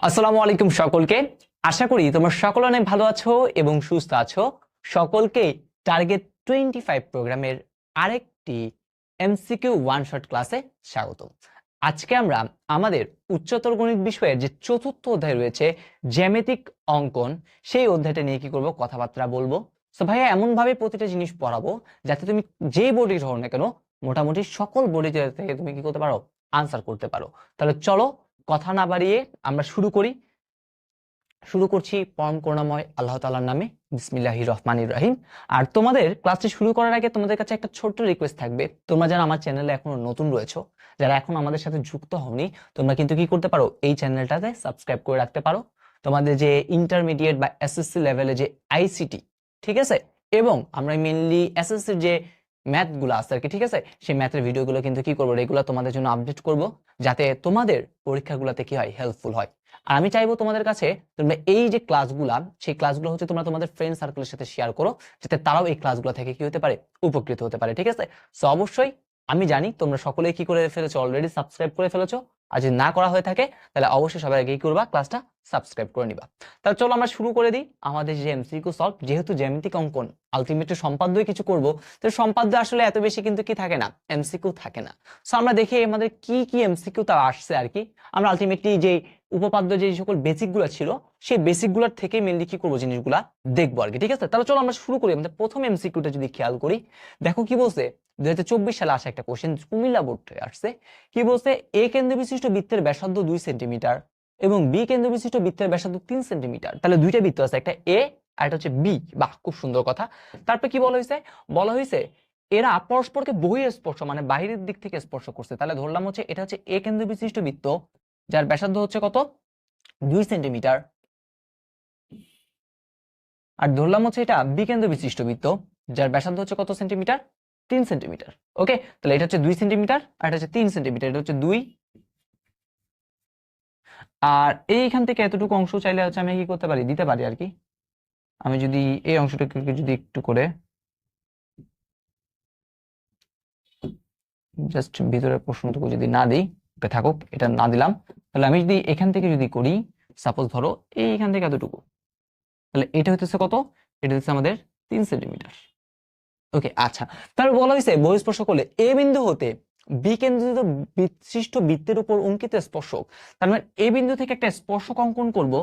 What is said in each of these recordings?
আসসালামু আলাইকুম সকলকে। আশা করি তোমরা সকল অনেক ভালো আছো এবং সুস্থ আছো। সকলকে টার্গেট টোয়েন্টি ফাইভ প্রোগ্রামের আরেকটি এমসিকিউ ওয়ান শট ক্লাসে স্বাগত। আজকে আমরা আমাদের উচ্চতর গণিত বিষয়ের যে চতুর্থ অধ্যায় রয়েছে, জ্যামিতিক অঙ্কন, সেই অধ্যায়টা নিয়ে কি করব, কথাবার্তা বলব। তো ভাইয়া, এমনভাবে প্রতিটা জিনিস পড়াবো যাতে তুমি যেই বোর্ডে হও না কেন, মোটামুটি সকল বোর্ডে থেকে তুমি কি করতে পারো আনসার করতে পারো। তাহলে চলো কথা না বাড়িয়ে আমরা শুরু করি। শুরু করছি পরম করুণাময় আল্লাহ তাআলার নামে। বিসমিল্লাহি রহমানির রহিম। আর তোমাদের ক্লাসটি শুরু করার আগে তোমাদের কাছে একটা ছোট্ট রিকোয়েস্ট থাকবে। তোমরা যারা আমার চ্যানেলে এখনও নতুন রয়েছো, যারা এখন আমাদের সাথে যুক্ত হওনি, তোমরা কিন্তু কি করতে পারো? এই চ্যানেলটাতে সাবস্ক্রাইব করে রাখতে পারো। তোমাদের যে ইন্টারমিডিয়েট বা এসএসসি লেভেলে যে আইসিটি ঠিক আছে? এবং আমরা মেনলি এসএসসির যে ম্যাথগুলো আছে আর কি, ঠিক আছে? সেই ম্যাথের ভিডিওগুলো কিন্তু কি করব? রেগুলার তোমাদের জন্য আপডেট করব, যাতে তোমাদের পরীক্ষাগুলোতে কি হয়? হেল্পফুল হয়। আর আমি চাইব তোমাদের কাছে, তোমরা এই যে ক্লাসগুলা সেই ক্লাসগুলো হচ্ছে তোমরা তোমাদের ফ্রেন্ড সার্কেলের সাথে শেয়ার করো, যাতে তারাও এই ক্লাসগুলো থেকে কি হতে পারে? উপকৃত হতে পারে, ঠিক আছে? সো অবশ্যই আমি জানি তোমরা সকলেই কি করে ফেলেছো? অলরেডি সাবস্ক্রাইব করে ফেলেছো। আর যদি না করা হয়ে থাকে, তাহলে অবশ্যই সবাই আগে করবা? ক্লাসটা সাবস্ক্রাইব করে নিবা। তাহলে চলো আমরা শুরু করে দিই আমাদের যে এমসিকিউ সলভ যেহেতু জ্যামিতিক অঙ্কন আলটিমেটলি সম্পাদ্যই কিছু করব, তো সম্পাদ্য আসলে এত বেশি কিন্তু কি থাকে না? এমসিকিউ থাকে না। সো আমরা দেখি আমাদের কি কি এমসিকিউ তা আসছে আর কি। আমরা আলটিমেটলি যে উপপাদ্য যে সকল বেসিকগুলো ছিল, সেই বেসিকগুলোর থেকে মেনলি কি করব জিনিসগুলা দেখব আর কি, ঠিক আছে? তাহলে চলো আমরা শুরু করি। আমাদের প্রথম এমসিকিউটা যদি খেয়াল করি, দেখো কি বলছে? চব্বিশ সালে আসা একটা কোশ্চেন কুমিল্লা বোর্ডে আসছে। কি বলছে? এ কেন্দ্র বিশিষ্ট বৃত্তের ব্যাসার্ধ দুই সেন্টিমিটার এবং বি কেন্দ্র বিশিষ্ট বৃত্তের ব্যাসার্ধ তিন সেন্টিমিটার। তাহলে দুইটা বৃত্ত আছে, একটা এ আর একটা হচ্ছে বি। বাহ, খুব সুন্দর কথা। তারপর কি বলা হয়েছে? বলা হয়েছে এরা পরস্পরকে বহির স্পর্শ মানে বাইরের দিক থেকে স্পর্শ করছে। তাহলে ধরলাম হচ্ছে এটা হচ্ছে এ কেন্দ্র বিশিষ্ট বৃত্ত, যার ব্যাসার্ধ হচ্ছে কত? দুই সেন্টিমিটার। আর ধরলাম হচ্ছে এটা বি কেন্দ্র বিশিষ্ট বৃত্ত, যার ব্যাসার্ধ হচ্ছে কত সেন্টিমিটার? তিন সেন্টিমিটার, ওকে? তাহলে এটা হচ্ছে দুই সেন্টিমিটার আর এটা হচ্ছে তিন সেন্টিমিটার, এটা হচ্ছে দুই। আর এইখান থেকে এতটুকু অংশ চাইলে হচ্ছে আমি কি করতে পারি? দিতে পারি আর কি? আমি যদি এই অংশটাকে যদি একটু করে জাস্ট ভিতরের প্রশ্নটুকু যদি না দিই থাকুক, এটা না দিলাম, তাহলে আমি যদি এখান থেকে যদি করি সাপোজ ধরো এইখান থেকে এতটুকু, তাহলে এটা হচ্ছে কত? এটা হচ্ছে আমাদের তিন সেন্টিমিটার। ওকে আচ্ছা। তারপর বলা হয়েছে বহিঃস্পর্শ করলে এ বিন্দু হতে বি কেন্দ্রিত বিশিষ্ট বৃত্তের উপর অঙ্কিত স্পর্শক। তার মানে এ বিন্দু থেকে একটা স্পর্শক অঙ্কন করব,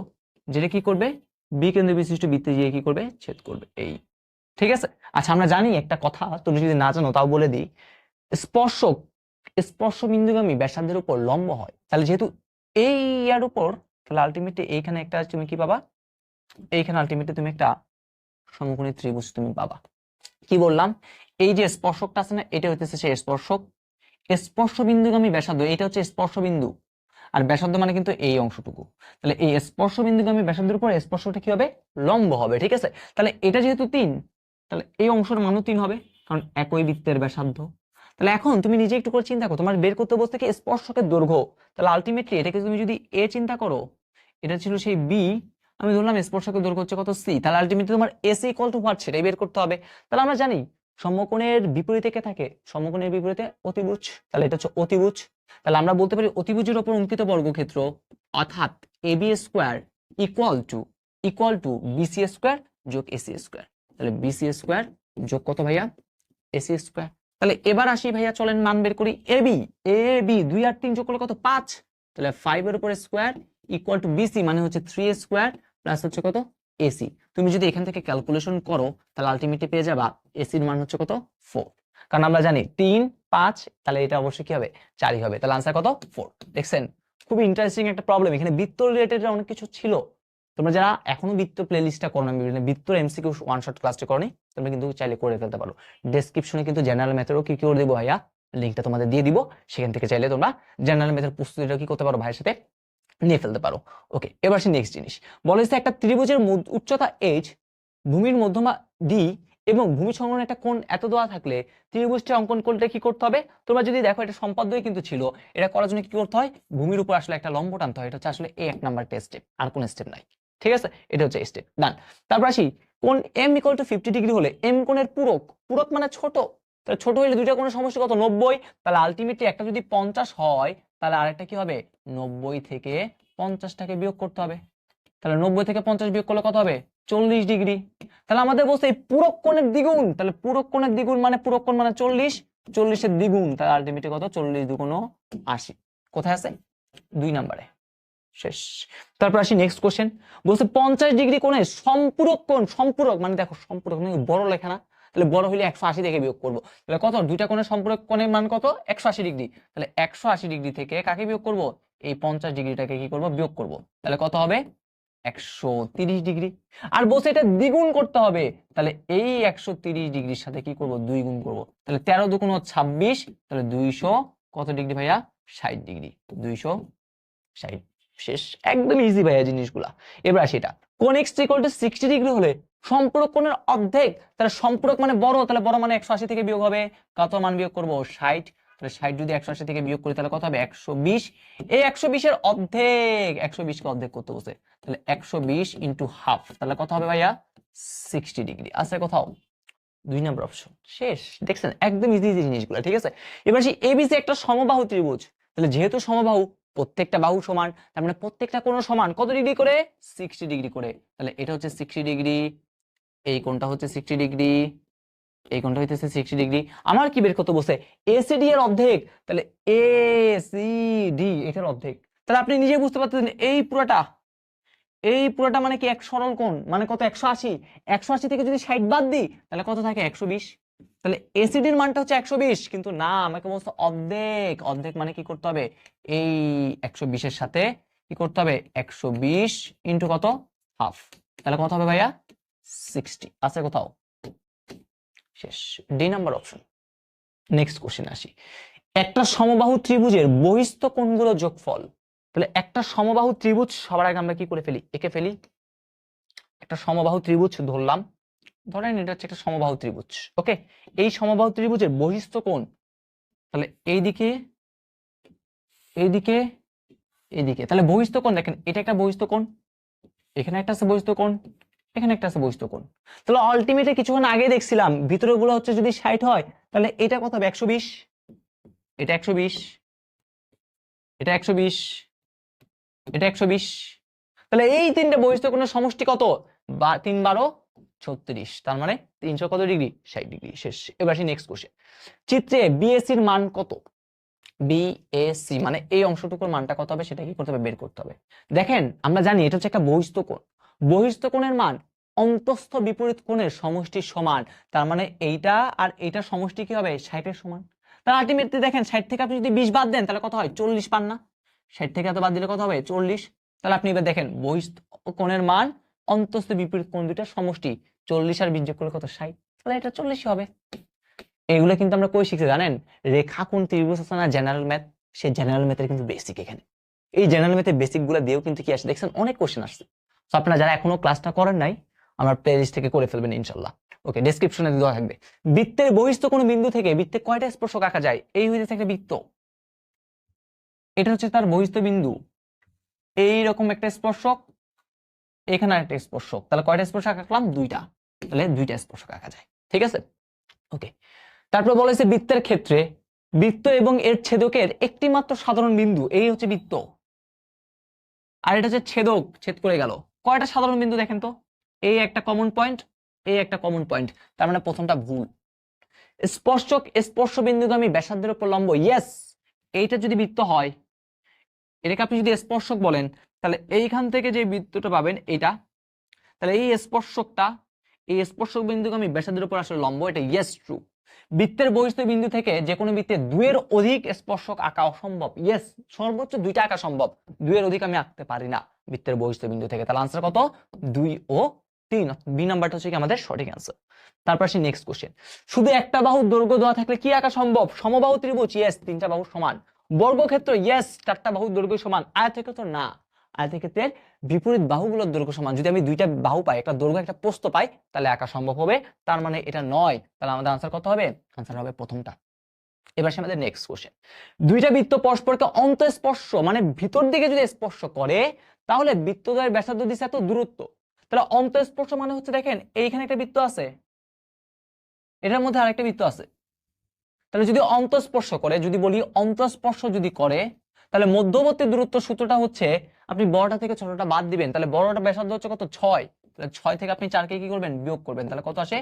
যেটা কি করবে? বিকেন্দ্র বিশিষ্ট বৃত্তে গিয়ে কি করবে? ছেদ করবে, এই। ঠিক আছে? আচ্ছা আমরা জানি একটা কথা তুমি যদি না জানো তাও বলে দিই। স্পর্শক স্পর্শ বিন্দুগামী ব্যাসার্ধের উপর লম্ব হয়। তাহলে যেহেতু এই ইয়ার উপর, তাহলে আলটিমেটলি এইখানে একটা তুমি কি পাবা? এইখানে আলটিমেটলি তুমি একটা সমকোণী ত্রিভুজ তুমি পাবা। কি বললাম? এই যে স্পর্শকটা আছে না, এটা হচ্ছে সেই স্পর্শক। স্পর্শ বিন্দুগামী ব্যাসার্ধ, এটা হচ্ছে স্পর্শ বিন্দু আর ব্যাসার্ধ মানে কিন্তু এই অংশটুকু। তাহলে এই স্পর্শ বিন্দুগামী ব্যাসার্ধের উপর স্পর্শটা কি হবে? লম্ব হবে, ঠিক আছে? তাহলে এটা যেহেতু তিন, তাহলে এই অংশের মানও তিন হবে, কারণ একই বৃত্তের ব্যাসার্ধ। তাহলে এখন তুমি নিজে একটু করে চিন্তা করো, তোমার বের করতে বসতে কি? স্পর্শকের দৈর্ঘ্য। তাহলে আলটিমেটলি এটাকে তুমি যদি এ চিন্তা করো, এটা ছিল সেই বি আমি ধরলাম স্পর্শকের দৈর্ঘ্য হচ্ছে কত সি তাহলে আলটিমেটলি তোমার এসি ইকুয়াল টু হোয়াট সেটাই বের করতে হবে। তাহলে আমরা জানি, সমকোণের বিপরীতে কে থাকে? সমকোণের বিপরীতে অতিভুজ। তাহলে এটা হচ্ছে অতিভুজ। তাহলে আমরা বলতে পারি অতিভুজের উপর অঙ্কিত বর্গক্ষেত্র অর্থাৎ A B square equal to equal to BC square যোগ এসি স্কোয়ার তাহলে বিসি স্কোয়ার যোগ কত ভাইয়া? এসি স্কোয়ার তাহলে এবার আসি ভাইয়া, চলেন মান বের করি। এ বি এ বি দুই আর তিন যোগ করলে কত? পাঁচ। তাহলে ফাইভ এর উপরে স্কোয়ার ইকুয়াল টু বিসি মানে হচ্ছে থ্রি স্কোয়ার প্লাস হচ্ছে কত? এসি তুমি যদি এখান থেকে ক্যালকুলেশন করো, তাহলে আলটিমেটলি পেয়ে যাবা এসির মান হচ্ছে কত? ফোর কারণ আমরা জানি তিন, পাঁচ, তাহলে এটা অবশ্যই কি হবে? চারই হবে। তাহলে আনসার কত? ফোর দেখছেন? খুব ইন্টারেস্টিং একটা প্রবলেম এখানে বৃত্ত রিলেটেড অনেক কিছু ছিল। তোমরা যারা এখনও বৃত্ত প্লে লিস্টটা করো না, বিভিন্ন বৃত্তর এমসিকিউ ওয়ান শট ক্লাসটা করনি তোমরা কিন্তু চাইলে করে ফেলতে পারো। ডেসক্রিপশনে কিন্তু জেনারেল ম্যাথেরও কি করে দেবো ভাইয়া? লিঙ্কটা তোমাদের দিয়ে দিব। সেখান থেকে চাইলে তোমরা জেনারেল ম্যাথের প্রস্তুতিটা কি করতে পারো ভাইয়ের সাথে? নিয়ে ফেলতে পারো। ওকে এবার সে নেক্সট জিনিস। বলে যে একটা ত্রিভুজের উচ্চতা এইচ ভূমির মধ্যমা ডি এবং ভূমি সংলগ্ন একটা কোণ এত দেওয়া থাকলে ত্রিভুজটা অঙ্কন করতে কি করতে হবে? তোমরা যদি দেখো, এটা সম্পাদ্যই কিন্তু ছিল। এটা করার জন্য কি করতে হয়? ভূমির উপর আসলে একটা লম্ব টানতে হয়। এটা হচ্ছে আসলে এই এক নাম্বার স্টেপ আর কোন স্টেপ নাই। ঠিক আছে? এটা হচ্ছে স্টেপ ডান তারপর আসি কোন M equal to fifty degree হলে এম কোণের পূরক পূরক মানে ছোট। তাহলে ছোট হলে দুইটা কোণের সমস্যা কত? নব্বই। তাহলে আলটিমেটলি একটা যদি পঞ্চাশ হয় তাহলে আরেকটা কি হবে? নব্বই থেকে পঞ্চাশটাকে বিয়োগ করতে হবে। তাহলে নব্বই থেকে পঞ্চাশ বিয়োগ করলে কত হবে? চল্লিশ ডিগ্রি। তাহলে আমাদের বলছে এই কোণের দ্বিগুণ। তাহলে পূরক কোণের দ্বিগুণ মানে পূরক কোণ মানে চল্লিশ, চল্লিশের দ্বিগুণ তাহলে আলটিমেটলি কত? চল্লিশ দুগুণ আশি। কোথায় আছে? দুই নম্বরে। শেষ। তারপর আসি নেক্সট কোশ্চেন বলছে পঞ্চাশ ডিগ্রি কোণে সম্পূরক কোণ, সম্পূরক মানে দেখো সম্পূরক মানে বড় লেখা না। তাহলে বড় হলে একশো আশি থেকে বিয়োগ করব। তাহলে কত? দুইটা কোণের সম্পূরক কোণের মান কত? একশো আশি ডিগ্রি। তাহলে একশো আশি ডিগ্রি থেকে কাকে বিয়োগ করব? এই পঞ্চাশ ডিগ্রিটাকে কি করব? বিয়োগ করব। তাহলে কত হবে? একশো ডিগ্রি। আর বলছে এটা দ্বিগুণ করতে হবে। তাহলে এই একশো ডিগ্রির সাথে কি করব? দুই গুণ করব। তাহলে তেরো দুগুণ ছাব্বিশ। তাহলে দুইশো কত ডিগ্রি ভাইয়া? ষাট ডিগ্রি। দুইশো ষাট। শেষ একদম ইজি ভাইয়া জিনিসগুলা। এবার আসি এটা। কোন X equal to sixty degree হলে সম্পূরক কোণের অর্ধেক, তাহলে সম্পূরক মানে বড়, তাহলে বড় মানে একশো আশি থেকে বিয়োগ হবে। কত মান বিয়োগ করব? ষাট। তাহলে ষাট যদি একশো আশি থেকে বিয়োগ করি, তাহলে কত হবে? একশো বিশ। এই একশো বিশের অর্ধেক, একশো বিশকে অর্ধেক করতে বসে তাহলে একশো বিশ ইন্টু হাফ তাহলে কত হবে ভাইয়া? সিক্সটি ডিগ্রি আছে কোথাও? দুই নম্বর অপশন শেষ। দেখছেন? একদম ইজি ইজি জিনিসগুলো, ঠিক আছে? এবার সেই এবিসি একটা সমবাহু ত্রিভুজ। তাহলে যেহেতু সমবাহু প্রত্যেকটা বাহু সমান, তার মানে প্রত্যেকটা কোণ সমান। কত ডিগ্রি করে? সিক্সটি ডিগ্রি করে। তাহলে এটা হচ্ছে সিক্সটি ডিগ্রি, এই কোণটা হচ্ছে সিক্সটি ডিগ্রি, এই কোণটা হইতেছে সিক্সটি ডিগ্রি। আমার কি বের করতে বসে এসিডি এর অর্ধেক। তাহলে এ সি ডি এটার অর্ধেক। তাহলে আপনি নিজে বুঝতে পারতেছেন, এই পুরোটা এই পুরোটা মানে কি এক সরল কোণ? মানে কত? একশো আশি। একশো আশি থেকে যদি ষাট বাদ দিই, তাহলে কত থাকে? একশো বিশ। তাহলে এসিডির মানটা হচ্ছে একশো বিশ, কিন্তু না, আমাকে বলছে অর্ধেক অর্ধেক মানে কি করতে হবে? এই একশো বিশের সাথে কি করতে হবে? একশো বিশ ইন্টু কত? হাফ তাহলে কত হবে ভাইয়া? সিক্সটি আছে কোথাও? শেষ। D number option next question আসি। একটা সমবাহু ত্রিভুজের বহিস্থ কোণগুলো যোগফল। তাহলে একটা সমবাহু ত্রিভুজ সবার আগে আমরা কি করে ফেলি? একে ফেলি? একটা সমবাহু ত্রিভুজ ধরলাম। ধরেন এটা হচ্ছে একটা সমবাহু ত্রিভুজ, ওকে? এই সমবাহু ত্রিভুজের বহিস্থ কোণ তাহলে এইদিকে এইদিকে এইদিকে। তাহলে বহিস্থ কোণ দেখেন, এটা একটা বহিস্থ কোণ এখানে একটা আছে বহিস্থ কোণ এখানে একটা আছে বহিস্থ কোণ তাহলে আলটিমেটলি কিছুক্ষণ আগে দেখছিলাম ভিতরে গুলো হচ্ছে যদি ষাট হয়, তাহলে এটা কত হবে? একশো বিশ? এটা একশো বিশ। এটা একশো বিশ। এটা একশো বিশ। তাহলে এই তিনটে বহিস্থ কোণের সমষ্টি কত? বা, তিন বারো। ছত্রিশ, তার মানে তিনশো কত ডিগ্রি? ষাট ডিগ্রি, শেষ। এবার আসি নেক্সট কোশ্চেন চিত্রে বিএসসির মান কত? বিএসসি মানে এই অংশটুকুর মানটা কত হবে, সেটা কি করতে হবে? বের করতে হবে। দেখেন, আমরা জানি এটা হচ্ছে একটা বহিস্থ কোণ। বহিস্থ কোণের মান অন্তস্থ বিপরীত কোণের সমষ্টির সমান, তার মানে এইটা আর এইটার সমষ্টি কি হবে? ষাটের সমান। তাহলে আলটিমেটলি দেখেন, ষাট থেকে আপনি যদি বিশ বাদ দেন, তাহলে কত হয়? চল্লিশ পান না। ষাট থেকে এত বাদ দিলে কত হবে? চল্লিশ। তাহলে আপনি এবার দেখেন, বহিস্থ কোণের মান অন্তস্থ বিপরীত কোণ দুইটার সমষ্টি, চল্লিশ আর বিশ যোগ করলে কত? ষাট। তাহলে এটা চল্লিশই হবে। এগুলো কিন্তু আমরা কই শিখছি জানেন? রেখা কোণ ত্রিভুজ না জেনারেল ম্যাথ সে জেনারেল ম্যাথের কিন্তু বেসিক এখানে। এই জেনারেল ম্যাথের বেসিকগুলো দিয়েও কিন্তু কি আসে? দেখছেন, অনেক কোশ্চেন আসছে। তো আপনারা যারা এখনও ক্লাসটা করেন নাই, আমার প্লে লিস্ট থেকে করে ফেলবেন ইনশাল্লাহ। ওকে ডেসক্রিপশনে দেওয়া থাকবে। বৃত্তের বহিস্থ কোনো বিন্দু থেকে বৃত্তে কয়টা স্পর্শক আঁকা যায়? এই হয়েছে একটা বৃত্ত। এটা হচ্ছে তার বহিস্থ বিন্দু। এইরকম একটা স্পর্শক এখানে একটা স্পর্শক। তাহলে কয়টা স্পর্শক আঁকলাম? দুইটা। তাহলে দুইটা স্পর্শক আঁকা যায়। ঠিক আছে? ওকে। তারপর বলেছে বৃত্তের ক্ষেত্রে বৃত্ত এবং এর ছেদকের একটি মাত্র সাধারণ বিন্দু, এই হচ্ছে বৃত্ত। আর এটা হচ্ছে ছেদক, ছেদ করে গেল। কয়টা সাধারণ বিন্দু দেখেন তো? এই একটা কমন পয়েন্ট এই একটা কমন পয়েন্ট তার মানে প্রথমটা ভুল। স্পর্শক স্পর্শ বিন্দুগামী ব্যাসার্ধের উপর লম্ব ইয়েস এইটা যদি বৃত্ত হয় এটাকে আপনি যদি স্পর্শক বলেন, তাহলে এইখান থেকে যে বৃত্তটা পাবেন এটা, তাহলে এই স্পর্শকটা, এই স্পর্শক বিন্দুগামী ব্যাসার্ধের উপর আসলে লম্ব, এটা ইয়েস ট্রু বৃত্তের বহিস্থ বিন্দু থেকে যে কোনো বৃত্তে দুয়ের অধিক স্পর্শক আঁকা অসম্ভব ইয়েস সর্বোচ্চ দুইটা আঁকা সম্ভব। দুইয়ের অধিক আমি আঁকতে পারি না বৃত্তের বহিস্থ বিন্দু থেকে। তাহলে আনসার কত? দুই ও তিন বি নাম্বারটা হচ্ছে কি আমাদের সঠিক অ্যান্সার তারপর আসি নেক্সট কোশ্চেন শুধু একটা বাহুর দৈর্ঘ্য দেওয়া থাকলে কি আঁকা সম্ভব? সমবাহু ত্রিভুজ ইয়েস তিনটা বাহু সমান। বর্গক্ষেত্র ইয়েস চারটা বাহুর দৈর্ঘ্য সমান, আয়তক্ষেত্র না। আয়তক্ষেত্রের বিপরীত বাহুগুলোর দৈর্ঘ্য সমান। যদি আমি দুইটা বাহু পাই, একটা দৈর্ঘ্য, একটা প্রস্থ পাই, তাহলে আঁকা সম্ভব হবে। তার মানে এটা নয়। তাহলে আমাদের আনসার কত হবে? আনসার হবে প্রথমটা। এবার সে আমাদের নেক্সট কোশ্চেন দুইটা বৃত্ত পরস্পরকে অন্তঃস্পর্শ মানে ভিতর দিকে যদি স্পর্শ করে, তাহলে বৃত্তদ্বয়ের ব্যাসার্ধ দিছে এত দূরত্ব। তাহলে অন্তঃস্পর্শ মানে হচ্ছে দেখেন, এইখানে একটা বৃত্ত আছে। এটার মধ্যে আরেকটা বৃত্ত আছে। তাহলে যদি অন্তঃস্পর্শ করে, যদি বলি অন্তঃস্পর্শ যদি করে, তাহলে মধ্যবর্তী দূরত্ব সূত্রটা হচ্ছে আপনি বড়টা থেকে ছোটটা বাদ দিবেন, তাহলে বড়টা ব্যাসার্ধ হচ্ছে কত? ছয়। তাহলে ছয় থেকে আপনি চারকে কি করবেন? বিয়োগ করবেন, তাহলে কত আসে?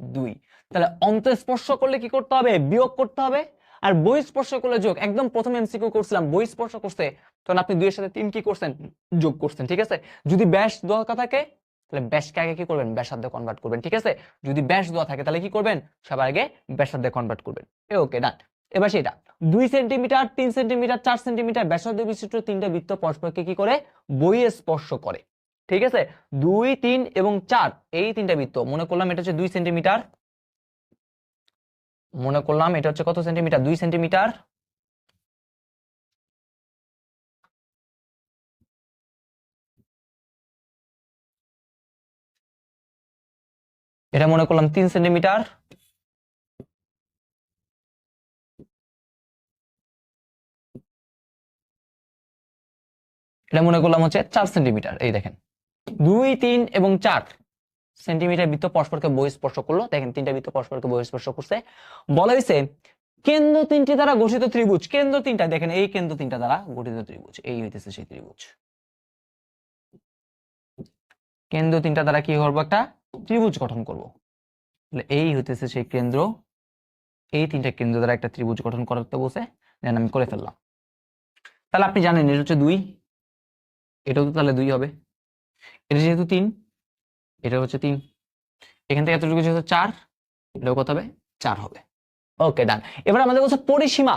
দুই। তাহলে অন্তঃস্পর্শ করলে কি করতে হবে? বিয়োগ করতে হবে। আর বহিঃস্পর্শ করলে যোগ, একদম প্রথম এমসিকিউ করছিলাম বহিঃস্পর্শ করতে, তখন আপনি দুইয়ের সাথে তিন কি করছেন? যোগ করছেন, ঠিক আছে? যদি ব্যাস দরকার থাকে তাহলে ব্যাসকে আগে কি করবেন? ব্যাসার্ধে কনভার্ট করবেন, ঠিক আছে? যদি ব্যাস দেওয়া থাকে, তাহলে কি করবেন? সবার আগে ব্যাসার্ধে কনভার্ট করবেন। ওকে ডান এবার সেটা, দুই সেন্টিমিটার তিন সেন্টিমিটার চার সেন্টিমিটার ব্যাসার্ধ বিশিষ্ট তিনটা বৃত্ত পরস্পরকে কি করে? বইয়ে স্পর্শ করে, ঠিক আছে? দুই, তিন এবং চার, এই তিনটা বৃত্ত, মনে করলাম এটা হচ্ছে দুই সেন্টিমিটার মনে করলাম এটা হচ্ছে কত সেন্টিমিটার দুই সেন্টিমিটার এটা মনে করলাম তিন সেন্টিমিটার। এটা মনে করলাম হচ্ছে চার সেন্টিমিটার, এই দেখেন। দুই, তিন এবং চার সেন্টিমিটার বৃত্ত পরস্পরকে বহিঃস্পর্শ করল। দেখেন, তিনটা বৃত্ত পরস্পরকে বহিঃস্পর্শ করছে। বলা হয়েছে, কেন্দ্র তিনটি দ্বারা গঠিত ত্রিভুজ, কেন্দ্র তিনটা, দেখেন, এই কেন্দ্র তিনটা দ্বারা গঠিত ত্রিভুজ, এই হইতেছে সেই ত্রিভুজ। কেন্দ্র তিনটা দ্বারা কি করব একটা? ত্রিভুজ গঠন করব। তাহলে এই হইতেছে সেই কেন্দ্র। এই তিনটা কেন্দ্র দ্বারা একটা ত্রিভুজ গঠন করতে বসে দেন আমি করে ফেললাম। তাহলে আপনি জানেন এটা হচ্ছে দুই। এটাও তো তাহলে দুই হবে। এটা যেহেতু তিন এটা হচ্ছে তিন। এখান থেকে এতটুকু যেহেতু চার, এটাও কত হবে? চার হবে। ওকে ডান এবার আমাদের বলছে পরিসীমা।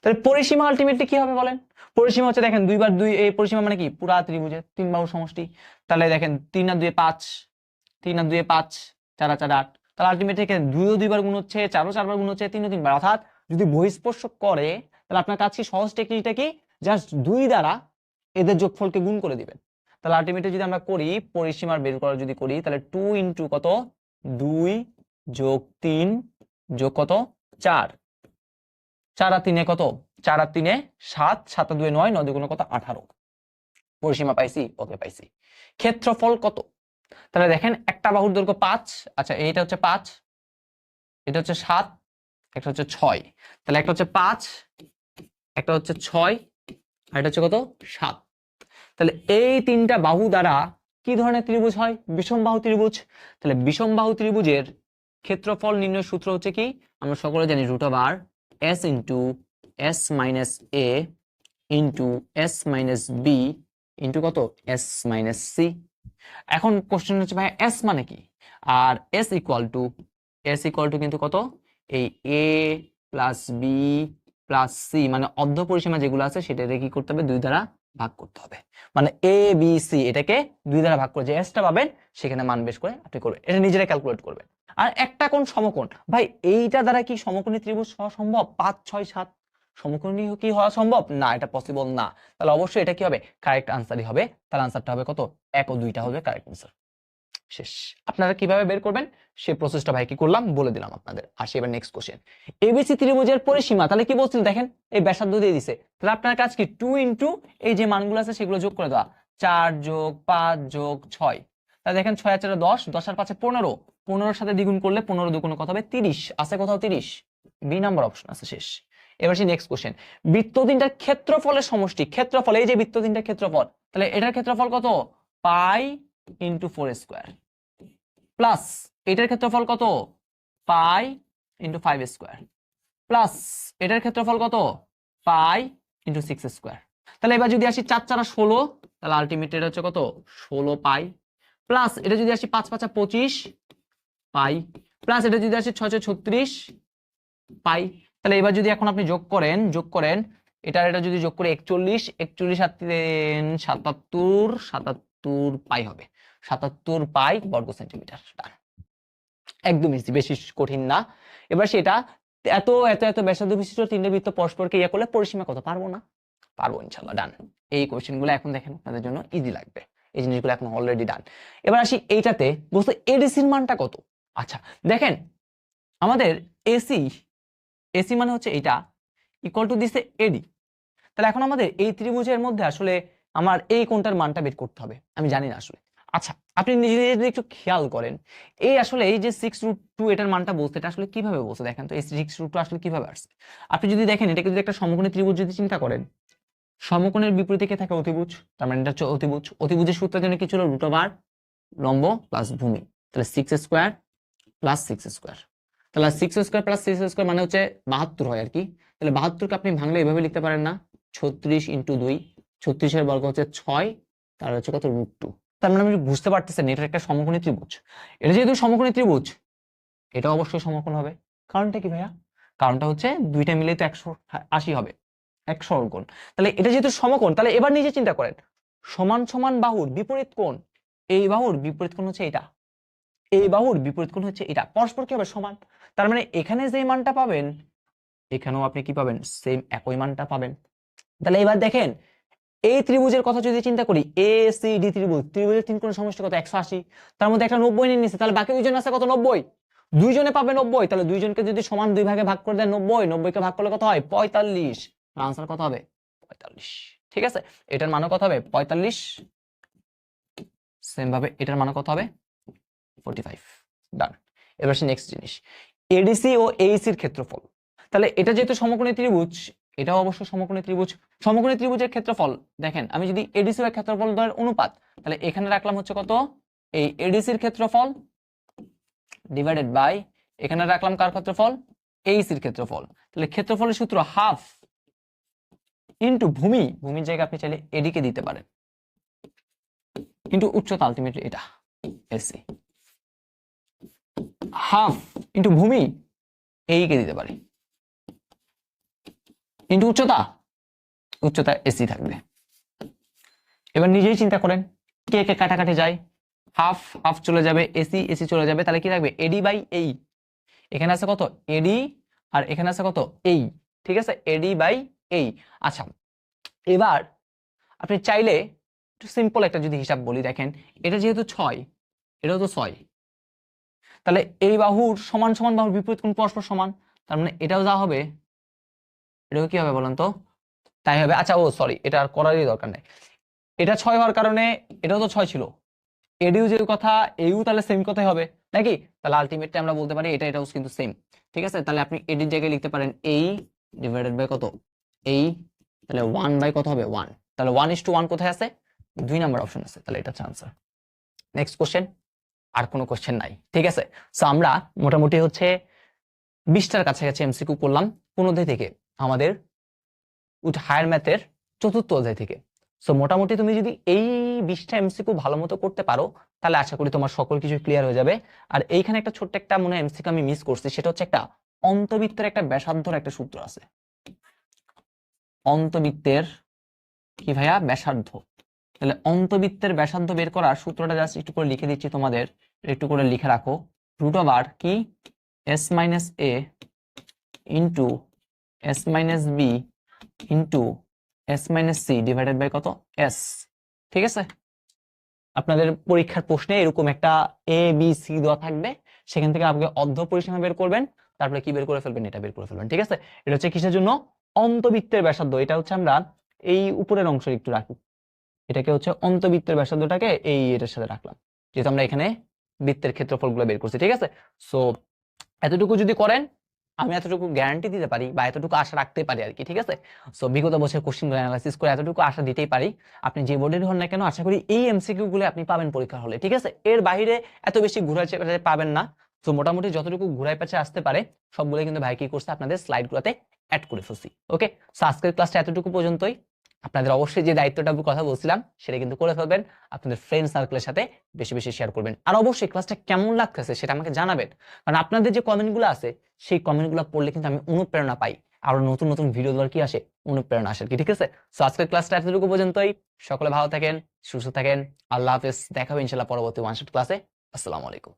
তাহলে পরিসীমা আলটিমেটলি কি হবে বলেন? পরিসীমা হচ্ছে দেখেন দুইবার দুই, এই পরিসীমা মানে কি? পুরা ত্রিভুজের তিন বাহুর সমষ্টি। তাহলে দেখেন তিন আর দুয়ে পাঁচ। তিন আর দুয়ে পাঁচ, চার চার আট। তাহলে আলটিমেটলি এখানে দুইও দুইবার গুণ হচ্ছে, চারও চারবার গুণ হচ্ছে, তিনও তিনবার। অর্থাৎ যদি বহিস্পর্শ করে, তাহলে আপনার কাছে সহজ টেকনিকটা কি? জাস্ট দুই দ্বারা এদের যোগফলকে গুণ করে দিবেন। তাহলে আলটিমেটলি যদি আমরা করি পরিসীমার বের করা যদি করি, তাহলে টু ইন্টু কত? দুই যোগ তিন যোগ কত? চার। চার আর তিনে কত? চার আর তিনে সাত সাত দুয়ে নয় নয় দুগুণ কত? আঠারো। পরিসীমা পাইছি, ওকে পাইছি। ক্ষেত্রফল কত? তাহলে দেখেন একটা বাহুর দৈর্ঘ্য পাঁচ আচ্ছা এইটা হচ্ছে পাঁচ, এটা হচ্ছে সাত, একটা হচ্ছে ছয়। তাহলে একটা হচ্ছে পাঁচ, একটা হচ্ছে ছয়, আর এটা হচ্ছে কত? সাত। তাহলে এই তিনটা বাহু দ্বারা কি ধরনের ত্রিভুজ হয়? বিষম বাহু ত্রিভুজ। তাহলে বিষম বাহু ত্রিভুজের ক্ষেত্রফল নির্ণয় সূত্র হচ্ছে কি? আমরা সকলে জানি root over S into S minus A into S minus B into কত? এস মাইনাস সি এখন কোশ্চেন হচ্ছে ভাই এস মানে কি? আর S equal to S equal to কিন্তু কত? এই A plus B plus C মানে অর্ধ পরিসীমা যেগুলো আছে সেটাকে কি করতে হবে? দুই দ্বারা ভাগ করতে হবে। মানে এ বি সি এটাকে দুই দ্বারা ভাগ করে যে এসটা পাবেন, সেখানে মান বেশ করে আপনি করবেন। এটা নিজেরা ক্যালকুলেট করবেন। আর একটা কোন সমকোণ। ভাই, এইটা দ্বারা কি সমকোণী ত্রিভুজ হওয়া সম্ভব? পাঁচ, ছয়, সাত সমকোণী কি হওয়া সম্ভব? না, এটা পসিবল না। তাহলে অবশ্যই এটা কি হবে? কারেক্ট আনসারই হবে। তাহলে আনসারটা হবে কত? এক ও দুইটা হবে কারেক্ট আনসার শেষ। আপনারা কীভাবে বের করবেন? সেই প্রসেসটা ভাই কি করলাম, বলে দিলাম আপনাদের। আসি এবার নেক্সট কোশ্চেন এবিসি ত্রিভুজের পরিসীমা, তাহলে কি বলছেন দেখেন, এই ব্যাসার্ধ দিয়ে দিছে। তাহলে আপনার কাজ কি? টু ইন্টু এই যে মানগুলো আছে, সেগুলো যোগ করে দেওয়া। চার যোগ পাঁচ যোগ ছয়। তাহলে দেখেন, ছয় চারে দশ দশ আর পাঁচে পনেরো। পনেরোর সাথে দ্বিগুণ করলে পনেরো দুগুণ কত হবে? তিরিশ। আছে কোথাও তিরিশ? বি নাম্বার অপশন আছে, শেষ। এবার নেক্সট কোশ্চেন বৃত্ত তিনটার ক্ষেত্রফলের সমষ্টি, ক্ষেত্রফল, এই যে বৃত্ত তিনটার ক্ষেত্রফল, তাহলে এটার ক্ষেত্রফল কত? Pi into four square plus এটার ক্ষেত্রফল কত? Pi into five square plus এটার ক্ষেত্রফল কত? পাই ইন্টু সিক্স স্কোয়ার তাহলে এবার যদি আসি চার চারা ষোলো, তাহলে আলটিমেট এটা হচ্ছে কত? ষোলো পাই। প্লাস এটা যদি আসি পাঁচ পাঁচা পঁচিশ, পাই। প্লাস এটা যদি আসি ছয় ছত্রিশ, পাই। তাহলে এবার যদি এখন আপনি যোগ করেন যোগ করেন এটা এটা যদি যোগ করে একচল্লিশ একচল্লিশ আর তিন, সাতাত্তর সাতাত্তর পাই হবে। সাতাত্তর পাই বর্গ সেন্টিমিটার একদম ইজি বেশি কঠিন না। এবার সেটা এত এত এত ব্যাসার্ধ বিশিষ্ট তিনটে বৃত্ত পরস্পরকে ইয়ে করলে পরিসীমা কত? পারব না। পারব ইনশাল্লাহ, ডান। এই কোশ্চেনগুলো এখন দেখেন আপনাদের জন্য ইজি লাগবে। এই জিনিসগুলো এখন অলরেডি ডান এবার আসি এইটাতে বলতে এডিসির মানটা কত? আচ্ছা দেখেন, আমাদের এসি এসি মানে হচ্ছে এটা ইকুয়াল টু দিছে এডি তাহলে এখন আমাদের এই ত্রিভুজের মধ্যে আসলে আমার এই কোনটার মানটা বের করতে হবে, আমি জানি না আসলে। আচ্ছা আপনি নিজে নিজে যদি একটু খেয়াল করেন, এই আসলে এই যে সিক্স রুট টু এটার মানটা বলছে, এটা আসলে কীভাবে বলছে দেখেন তো, এই সিক্স রুট টু আসলে কীভাবে আসছে? আপনি যদি দেখেন, এটাকে যদি একটা সমকোণী ত্রিভুজ যদি চিন্তা করেন, সমকোণের বিপরীতে কে থাকে? অতিভুজ, তার মানে এটা হচ্ছে অতিভুজ। অতিভুজের সূত্রের জন্য কি ছিল? রুট ওভার লম্ব প্লাস ভূমি। তাহলে six square plus six square তাহলে six square plus six square মানে হচ্ছে বাহাত্তর হয় আর কি। তাহলে বাহাত্তরকে আপনি ভাঙলে এভাবে লিখতে পারেন না, ছত্রিশ ইন্টু দুই, ছত্রিশের বর্গ হচ্ছে ছয়, তার হচ্ছে কত রুট টু তার মানে আপনি বুঝতে পারতেছেন এটা একটা সমকোণী ত্রিভুজ। এটা যেহেতু সমকোণী ত্রিভুজ, এটা অবশ্যই সমকোণ হবে। কারণটা কি ভাইয়া? কারণটা হচ্ছে দুইটা মিলে তো একশো আশি হবে, একশো কোণ তাহলে এটা যেহেতু সমকোণ, তাহলে এবার নিজে চিন্তা করেন, সমান সমান বাহুর বিপরীত কোণ, এই বাহুর বিপরীত কোণ হচ্ছে এটা। এই বাহুর বিপরীত কোণ হচ্ছে এটা। পরস্পর কি হবে? সমান। তার মানে এখানে যে মানটা পাবেন, এখানেও আপনি কি পাবেন? সেম একই মানটা পাবেন। তাহলে এবার দেখেন, এই ত্রিভুজের কথা যদি চিন্তা করি এ সি ডি ত্রিভুজ, ত্রিভুজের তিন কোণ সমষ্টি কত? একশো আশি। তার মধ্যে একটা নব্বই নিয়ে নিচ্ছে তাহলে বাকি দুইজন আছে কত? নব্বই। দুইজনে পাবে নব্বই। তাহলে দুইজনকে যদি সমান দুই ভাগে ভাগ করে দেয় নব্বই, নব্বইকে ভাগ করলে কত হয়? পঁয়তাল্লিশ। আনসার কত হবে? পঁয়তাল্লিশ। ঠিক আছে? এটার মানও কত হবে? পঁয়তাল্লিশ। সেম ভাবে এটার মানও কত হবে? ফোর্টি ফাইভ ডান এবার সে নেক্সট জিনিস। এডিসি ও এইসির ক্ষেত্রফল। তাহলে এটা যেহেতু সমকোণী ত্রিভুজ, এটাও অবশ্য সমকোণী ত্রিভুজ। সমকোণী ত্রিভুজের ক্ষেত্রফল, দেখেন, আমি যদি এডিসি ক্ষেত্রফল ধরেন অনুপাত, তাহলে এখানে রাখলাম হচ্ছে কত? এই এডিসির ক্ষেত্রফল ডিভাইডেড বাই এখানে রাখলাম কার ক্ষেত্রফল? এইসির ক্ষেত্রফল। তাহলে ক্ষেত্রফলের সূত্র হাফ ইন্টু ভূমি, ভূমির জায়গায় আপনি চাইলে এডিকে দিতে পারেন। কিন্তু উচ্চতা আলটিমেটলি এটা এসি হাফ ইন্টু ভূমি এইকে দিতে পারি? ইন্টু উচ্চতা? উচ্চতা এসি থাকবে। এবার নিজেই চিন্তা করেন, কে কে কাটাকাটি যায়? হাফ হাফ চলে যাবে এসি এসি চলে যাবে, তাহলে কি থাকবে? এডি বাই এই এখানে আছে কত? এডি আর এখানে আছে কত? এই ঠিক আছে? এডি বাই এই আচ্ছা এবার আপনি চাইলে একটু সিম্পল একটা যদি হিসাব বলি দেখেন, এটা যেহেতু ছয়, এটাও তো ছয়। তাহলে এই বাহুর সমান সমান বাহুর বিপরীত কোণ পরস্পর সমান? তার মানে এটাও যা হবে এটাও কি হবে বলেন তো? তাই হবে আচ্ছা ও সরি এটা আর করারই দরকার নেই। এটা ছয় হওয়ার কারণে এটাও তো ছয় ছিল। এডিউ যে কথা এইও তাহলে সেম কথাই হবে, নাকি? তাহলে আলটিমেটলি আমরা বলতে পারি, এটা, এটাও কিন্তু সেম ঠিক আছে? তাহলে আপনি এডির জায়গায় লিখতে পারেন এই ডিভাইডেড বাই কত? এই তাহলে ওয়ান বাই কত হবে? ওয়ান তাহলে ওয়ান ইস টু ওয়ান কোথায় আছে? দুই নাম্বার অপশন আছে, তাহলে এটা হচ্ছে আনসার নেক্সট কোশ্চেন আর কোনো কোশ্চেন নাই, ঠিক আছে? সো আমরা মোটামুটি হচ্ছে বিশটার কাছাকাছি এমসিকিউ করলাম কোন অধ্যায় থেকে, আমাদের হায়ার ম্যাথের চতুর্থ অধ্যায় থেকে। সো মোটামুটি তুমি যদি এই বিশটা এমসিকিউ ভালো মতো করতে পারো, তাহলে আশা করি তোমার সকল কিছু ক্লিয়ার হয়ে যাবে। আর এইখানে একটা ছোট্ট একটা মনে এমসিকিউ আমি মিস করছি, সেটা হচ্ছে একটা অন্তবৃত্তের একটা ব্যাসার্ধর একটা সূত্র আছে। অন্তবৃত্তের কি ভাইয়া? ব্যাসার্ধ। তাহলে অন্তবৃত্তের ব্যাসার্ধ বের করার সূত্রটা জাস্ট একটু করে লিখে দিচ্ছি তোমাদের। একটু করে লিখে রাখো। রুট ওভার আর কি? S minus A into S minus B into S minus C divided by কত? এস ঠিক আছে? আপনাদের পরীক্ষার প্রশ্নে এরকম একটা এ বি সি দেওয়া থাকবে। সেখান থেকে আপনি অর্ধ পরিসীমা বের করবেন। তারপরে কি বের করে ফেলবেন? এটা বের করে ফেলবেন। ঠিক আছে? এটা হচ্ছে কিসের জন্য? অন্তবৃত্তের ব্যাসার্ধ। এটা হচ্ছে আমরা এই উপরের অংশ একটু রাখি। এটাকে হচ্ছে অন্তবৃত্তের ব্যাসার্ধটাকে এই এটার সাথে রাখলাম। যেহেতু আমরা এখানে বৃত্তের ক্ষেত্রফলগুলো বের করছি, ঠিক আছে? সো এতটুকু যদি করেন, আমি এতটুকু গ্যারান্টি দিতে পারি বা এতটুকু আশা রাখতে পারি আর কি ঠিক আছে? সো বিগত বছর কোশ্চিন অ্যানালাইসিস করে এতটুকু আশা দিতেই পারি। আপনি যে বোর্ডের হন না কেন, আশা করি এই এমসিকিউ গুলো আপনি পাবেন পরীক্ষা হলে, ঠিক আছে? এর বাইরে এত বেশি ঘুরাই পেঁচায় পাবেন না। তো মোটামুটি যতটুকু ঘুরাই পেঁচে আসতে পারে সবগুলো কিন্তু ভাই কি করছে আপনাদের স্লাইড গুলোতে অ্যাড করে ফেলছি ওকে সো আজকের ক্লাসটা এতটুকু পর্যন্তই। আপনাদের অবশ্যই যে দায়িত্বটা কথা বলছিলাম, সেটা কিন্তু করে ফেলবেন। আপনাদের ফ্রেন্ড সার্কেলের সাথে বেশি বেশি শেয়ার করবেন। আর অবশ্যই ক্লাসটা কেমন লাগতেছে সেটা আমাকে জানাবেন। কারণ আপনাদের যে কমেন্টগুলো আছে, সেই কমেন্টগুলো পড়লে কিন্তু আমি অনুপ্রেরণা পাই। আরও নতুন নতুন ভিডিও দেওয়ার কি আসে? অনুপ্রেরণা আসে কি, ঠিক আছে? সো আজকের ক্লাসটা এতটুকু পর্যন্তই। সকলে ভালো থাকেন, সুস্থ থাকেন। আল্লাহ হাফেজ। দেখা হবে ইনশাল্লাহ পরবর্তী ওয়ান ক্লাসে আসসালামু আলাইকুম।